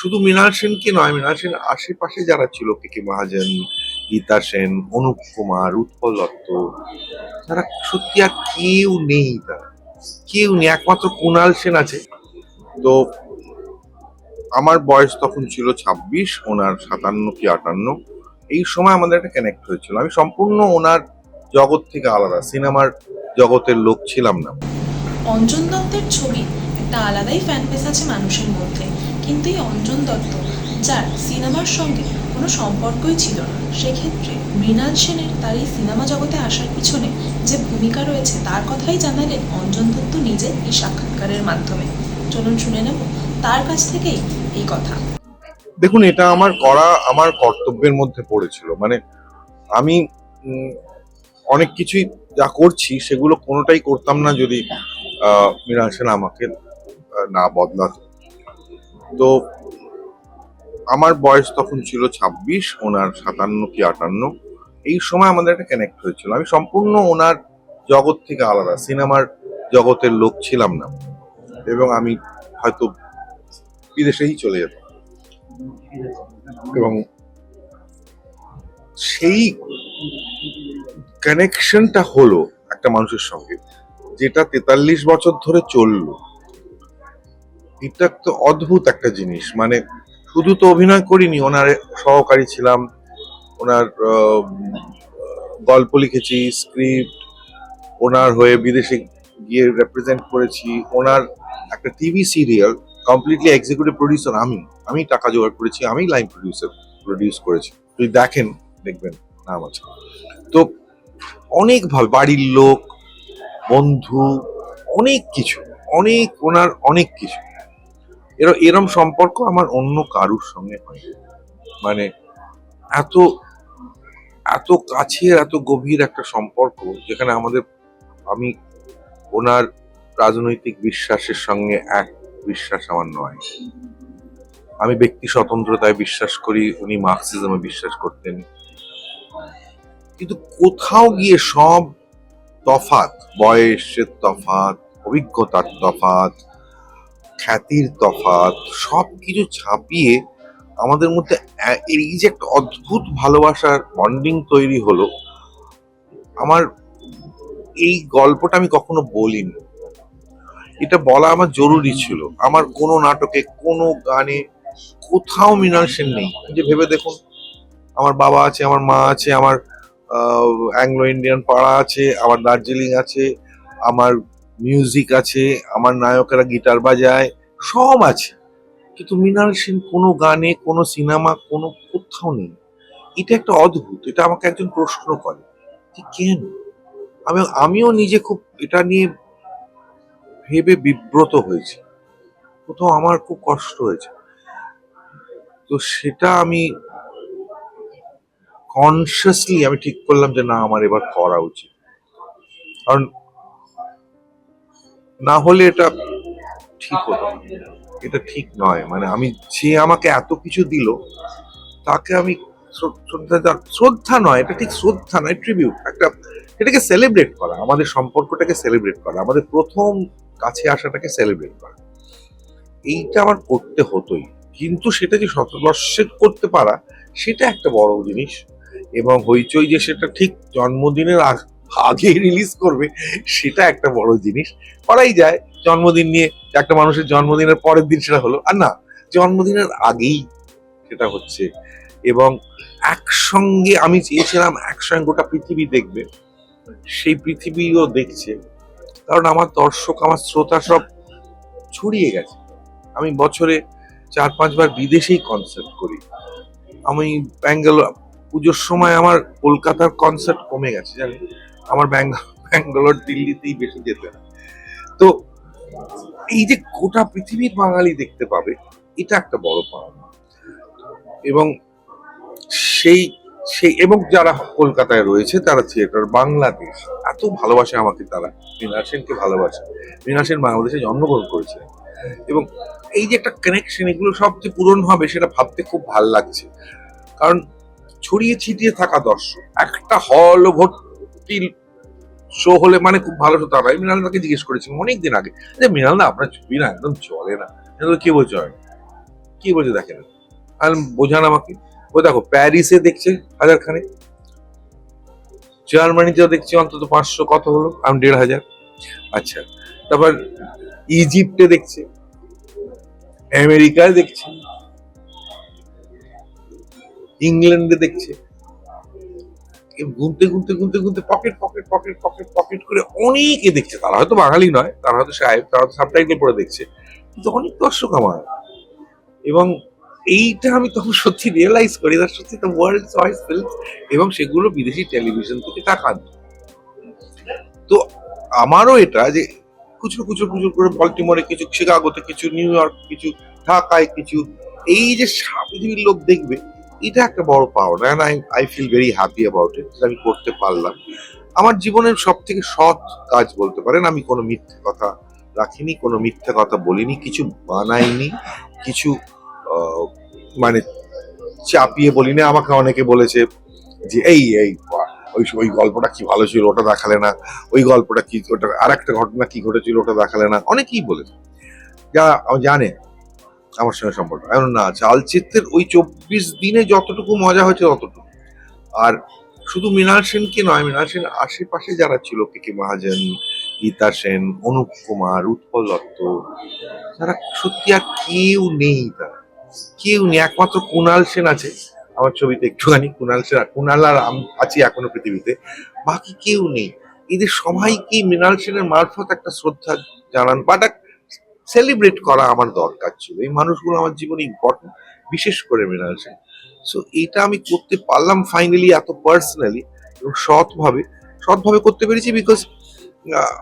শুধু মৃণাল সেনকে নয় মৃণাল সেন আশেপাশে যারা ছিল, কে কে মহাজন, গীতা সেন, অনুপ কুমার, উৎপল দত্ত, তারা সত্যি আর কেউ নেই তারা কেউ নেই, একমাত্র কুণাল সেন আছে। তো আমার বয়স তখন ছিল ছাব্বিশ, ওনার সাতান্ন কি আটান্ন। এই সময় আমাদের একটা কানেক্ট হয়েছিল। আমি সম্পূর্ণ ওনার জগৎ থেকে আলাদা, সিনেমার জগতের লোক ছিলাম না। অঞ্জন দত্তের ছবি একটা আলাদাই ফ্যান আছে মানুষের মধ্যে। কিন্তু এই অঞ্জন দত্ত, যার সিনেমার সঙ্গে কোনো সম্পর্কই ছিল না, সেক্ষেত্রে মৃণাল সেনের তার এই সিনেমা জগতে আসার পিছনে যে ভূমিকা রয়েছে তার কথাই জানালেন অঞ্জন দত্ত নিজে এই সাক্ষাৎকারের মাধ্যমে। চলুন শুনে নেব তার কাছ থেকেই এই কথা। দেখুন, এটা আমার করা আমার কর্তব্যের মধ্যে পড়েছিল। মানে আমি অনেক কিছুই যা করছি সেগুলো কোনোটাই করতাম না যদি মৃণাল সেন আমাকে না বদলাত। তো আমার বয়স তখন ছিল ছাব্বিশ, ওনার সাতান্ন কি আটান্ন। এই সময় আমাদের একটা কানেক্ট হয়েছিল। আমি সম্পূর্ণ ওনার জগৎ থেকে আলাদা, সিনেমার জগতের লোক ছিলাম না। এবং আমি হয়তো বিদেশেই চলে যেতাম। এবং সেই কানেকশনটা হলো একটা মানুষের সঙ্গে, যেটা তেতাল্লিশ বছর ধরে চলল। এটা তো অদ্ভুত একটা জিনিস। মানে শুধু তো অভিনয় করিনি, ওনার সহকারী ছিলাম, ওনার গল্প লিখেছি স্ক্রিপ্ট ওনার হয়ে বিদেশে গিয়ে রেপ্রেজেন্ট করেছি, ওনার একটা TV serial completely executive producer আমি। আমি টাকা জোগাড় করেছি, আমি লাইন প্রডিউসার প্রডিউস করেছি। যদি দেখেন, দেখবেন, নাম আছে। তো অনেকভাবে বাড়ির লোক, বন্ধু, অনেক কিছু, অনেক, ওনার অনেক কিছু। এরম এরম সম্পর্ক আমার অন্য কারুর সঙ্গে হয় মানে এত এত কাছের, এত গভীর একটা সম্পর্ক যেখানে আমাদের, আমি ওনার রাজনৈতিক বিশ্বাসের সঙ্গে এক বিশ্বাস আমার নয়। আমি ব্যক্তি স্বতন্ত্রতায় বিশ্বাস করি, উনি মার্কসিজমে বিশ্বাস করতেন। কিন্তু কোথাও গিয়ে সব তফাত, বয়সের তফাত, অভিজ্ঞতার তফাত খ্যাতির তফাত সব কিছু ছাপিয়ে আমাদের মধ্যে এই যে একটা অদ্ভুত ভালোবাসার বন্ডিং তৈরি হলো, আমার এই গল্পটা আমি কখনো বলিনি। এটা বলা আমার জরুরি ছিল। আমার কোনো নাটকে, কোনো গানে কোথাও মৃণাল সেন নেই যে ভেবে দেখুন, আমার বাবা আছে, আমার মা আছে, আমার অ্যাংলো ইন্ডিয়ান পাড়া আছে, আমার দার্জিলিং আছে, আমার মিউজিক আছে, আমার নায়কেরা গিটার বাজায়, সব আছে। কিন্তু মৃণাল সেন কোনো গানে, কোনো সিনেমা কোনো কোথাও নেই। এটা একটা অদ্ভুত, এটা আমাকে একজন প্রশ্ন করে যে কেন? আমি, আমিও নিজে খুব এটা নিয়ে ভেবে বিব্রত হয়েছি। কোথাও আমার খুব কষ্ট হয়েছে। তো সেটা আমি কনসিয়াসলি আমি ঠিক করলাম যে না, আমার এবার করা উচিত। কারণ না হলে এটা ঠিক হতো এটা ঠিক নয়। মানে আমি যে আমাকে এত কিছু দিল, তাকে আমি শ্রদ্ধা শ্রদ্ধা নয়, এটা ঠিক শ্রদ্ধা নয় ট্রিবিউট একটা, এটাকে সেলিব্রেট করা, আমাদের সম্পর্কটাকে সেলিব্রেট করা, আমাদের প্রথম কাছে আসাটাকে সেলিব্রেট করা। এইটা আমার করতে হতোই। কিন্তু সেটা যে শতবর্ষে করতে পারা, সেটা একটা বড় জিনিস। এবং হইচই যে সেটা ঠিক জন্মদিনের আগ- রিলিজ করবে, সেটা একটা বড় জিনিস। করাই যায়, জন্মদিন নিয়ে একটা মানুষের জন্মদিনের পরের দিন সেটা হলো, আর না, জন্মদিনের আগেই সেটা হচ্ছে। এবং একসঙ্গে আমি চেয়েছিলাম একসঙ্গে গোটা পৃথিবী দেখবে, সেই পৃথিবীও দেখছে। কারণ আমার দর্শক, আমার শ্রোতা সব ছড়িয়ে গেছে। আমি বছরে চার পাঁচবার বিদেশেই কনসার্ট করি। আমি ব্যাঙ্গালোর, পুজোর সময় আমার কলকাতার কনসার্ট কমে গেছে জানি আমার ব্যাঙ্গ- ব্যাঙ্গালোর দিল্লিতেই বেশি যেতে হয়। তো এই যে গোটা পৃথিবীর বাঙালি দেখতে পাবে, এটা একটা বড় পাওনা। এবং সেই সেই এবং যারা কলকাতায় রয়েছে, তারা থিয়েটার বাংলাদেশ। এত ভালোবাসে আমাকে তারা। মীনা সেনকে ভালোবাসে। মীনা সেন বাংলাদেশে জন্মগ্রহণ করেছিলেন। এবং এই যে একটা কানেকশন এগুলো সব যে পূরণ হবে, সেটা ভাবতে খুব ভালো লাগছে। কারণ ছড়িয়ে ছিটিয়ে থাকা দর্শক, একটা হল ভর্তি শো হলে মানে খুব ভালো হতো আমি মৃণালদাকে জিজ্ঞেস করেছিলাম অনেকদিন আগে, যে মৃণালদা, আপনার ছবি না একদম চলে না। কি বলছে কি বলছে দেখেন? আর বোঝান আমাকে। ও দেখো, প্যারিসে দেখছে হাজার খানে জার্মানিতেও দেখছি অন্তত পাঁচশো কত হলো, আমি দেড় হাজার। আচ্ছা তারপর ইজিপ্টে দেখছে, আমেরিকায় দেখছে, ইংল্যান্ডে দেখছে। গুনতে গুনতে গুনতে গুনতে pocket pocket pocket pocket pocket করে অনেকে দেখছে। তারা হয়তো বাঙালি নয়, তারা হয়তো সাহেব তারা হয়তো সাবটাইটেল পড়ে দেখছে। কিন্তু অনেক দর্শক আমার। এবং এইটা আমি তখন সত্যি রিয়েলাইজ করি দ্যাট সত্যি দ্য ওয়ার্ল্ড চয়েস ফিল্ম এবং সেগুলো বিদেশি টেলিভিশন থেকে টাকা। তো আমারও এটা যে কুচুর কুচুর কুচুর করে বল্টিমোরে কিছু শিকাগোতে কিছু নিউ ইয়র্ক কিছু, ঢাকায় কিছু, এই যে পৃথিবীর লোক দেখবে এটা একটা বড় পাওনা and I I feel very happy about it আমি করতে পারলাম। আমার জীবনের সব থেকে সৎ কাজ বলতে পারেন, আমি কোনো মিথ্যে কথা রাখিনি, কোনো মিথ্যে কথা বলিনি, কিছু বানাইনি কিছু মানে চাপিয়ে বলিনি। আমাকে অনেকে বলেছে যে, এই এই ওই ওই গল্পটা কি ভালো ছিল, ওটা দেখালে না, ওই গল্পটা কি, ওটা আর একটা ঘটনা কি ঘটেছিল, ওটা দেখালে না। অনেকেই বলেছে। যারা জানে আমার সঙ্গে সম্পর্ক। এখন না, চালচিত্রের ওই চব্বিশ দিনে যতটুকু মজা হয়েছে ততটুকু। আর শুধু মৃণাল সেনকে নয়, মৃণাল সেন আশেপাশে যারা ছিল, কে কে মহাজন, গীতা সেন, অনুপ কুমার, উৎপল দত্ত তারা সত্যি আর কেউ নেই তারা। কেউ নেই, একমাত্র কুণাল সেন আছে। আমার ছবিতে একটুখানি কুণাল সেন, কুণাল আর আছি এখনও পৃথিবীতে। বাকি কেউ নেই। এদের সবাইকেই মৃণাল সেনের মারফত একটা শ্রদ্ধা জানান। বা সেলিব্রেট করা আমার দরকার ছিল। এই মানুষগুলো আমার জীবনে ইম্পর্টেন্ট বিশেষ করে মৃণাল সেন। সো এটা আমি করতে পারলাম ফাইনালি এত পার্সোনালি এবং সৎভাবে। সৎভাবে করতে পেরেছি বিকজ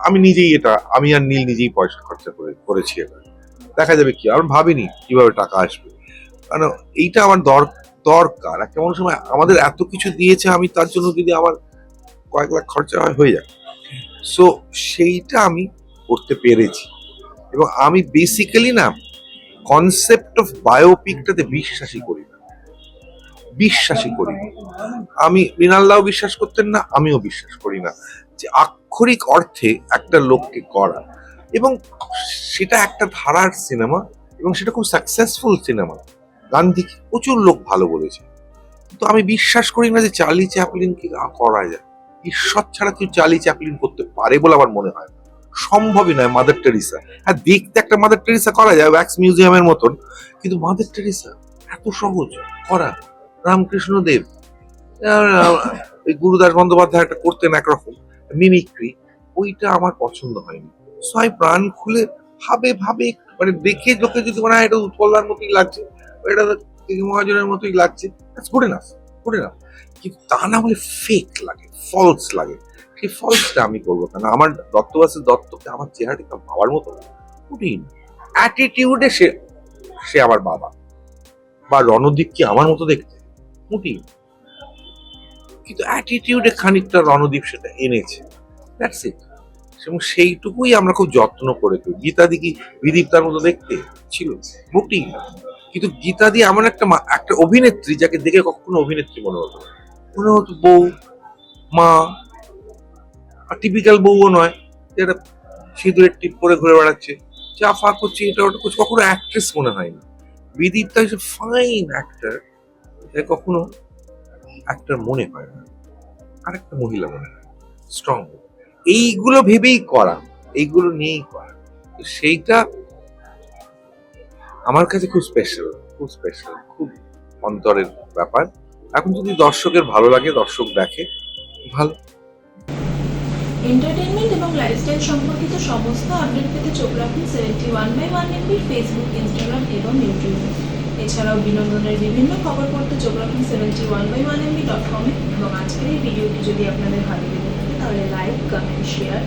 আমি নিজেই এটা, আমি আর নীল নিজেই পয়সা খরচা করে, করেছি এবার দেখা যাবে কি, আমি ভাবিনি কীভাবে টাকা আসবে। কারণ এইটা আমার দর- দরকার। একটা মানুষ সময় আমাদের এত কিছু দিয়েছে, আমি তার জন্য যদি আমার কয়েক লাখ খরচা হয়, হয়ে যায় সো সেইটা আমি করতে পেরেছি। এবং আমি বেসিক্যালি না কনসেপ্ট অফ বায়োপিকটাতে বিশ্বাসই করি না। বিশ্বাসই করি আমি মৃণালদাও বিশ্বাস করতেন না, আমিও বিশ্বাস করি না। যে আক্ষরিক অর্থে একটা লোককে করা। এবং সেটা একটা ধারার সিনেমা এবং সেটা খুব সাকসেসফুল সিনেমা। গান্ধীকে প্রচুর লোক ভালো বলেছে। তো আমি বিশ্বাস করি না যে চার্লি চ্যাপলিনকে করা যায়। ঈশ্বর ছাড়া কেউ চার্লি চ্যাপলিন করতে পারে বলে আমার মনে হয় না। সম্ভবই নয় মাদার টেরিসা হ্যাঁ দেখতে একটা মাদার টেরিসা করা যায় ওয়াক্স মিউজিয়ামের মতন, কিন্তু মাদার টেরিসা এত সহজ করা। রামকৃষ্ণ দেব গুরুদাস বন্দ্যোপাধ্যায় একটা করতেন একরকম মিমিক্রি ওইটা আমার পছন্দ হয়নি। সো আমি প্রাণ খুলে ভাবে ভাবে মানে দেখে লোকে যদি মনে হয় এটা উৎপলদার মতোই লাগছে, এটা মহাজনের মতোই লাগছে গুড এনাফ গুড এনাফ কিন্তু তা না হলে ফেক লাগে ফলস লাগে। সেই ফলসটা আমি করব কেন? আমার দত্তবাসের দত্তকে আমার চেহারাটা বাবার মতো কঠিন অ্যাটিটিউডে সে সে আমার বাবা। বা রণদীপ কি আমার মতো দেখতে? মোটেই কিন্তু অ্যাটিটিউডে খানিকটা রণদীপ সেটা এনেছে। দ্যাটস ইট এবং সেইটুকুই আমরা খুব যত্ন করে করি। গীতাদি কি বিদীপ্তার মতো দেখতে? ছিল। মোটেই না কিন্তু গীতা দিয়ে এমন একটা একটা অভিনেত্রী যাকে দেখে কখনো অভিনেত্রী মনে হতো মনে হতো বউ, মা টিপিক্যাল বউও নয় যেটা সিঁদুরের টিপ পরে ঘুরে বেড়াচ্ছে। যা ফা করছে, এটা ওটা করছে, কখনো অ্যাক্ট্রেস মনে হয়নি বিদীপ্তা ইজ ফাইন অ্যাক্টর কখনো অ্যাক্টর মনে হয় না। আরেকটা মহিলা মনে হয় স্ট্রং এইগুলো ভেবেই করা, এইগুলো নিয়েই করা। তো সেইটা আমার কাছে খুব স্পেশাল খুব স্পেশাল খুব অন্তরের ব্যাপার। এখন যদি দর্শকের ভালো লাগে, দর্শক দেখে, ভালো। এন্টারটেনমেন্ট এবং লাইফস্টাইল সম্পর্কিত সমস্ত আপডেট পেতে চোখ রাখুন সেভেন্টি ওয়ান বাই ওয়ান এমবির ফেসবুক ইনস্টাগ্রাম এবং ইউটিউবে এছাড়াও বিনোদনের বিভিন্ন খবর পড়তে চোখ রাখুন seventy one by one MB dot কমে এবং আজকের এই ভিডিওটি যদি আপনাদের ভালো লেগে থাকে, তাহলে লাইক কমেন্ট শেয়ার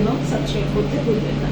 এবং সাবস্ক্রাইব করতে ভুলবেন না।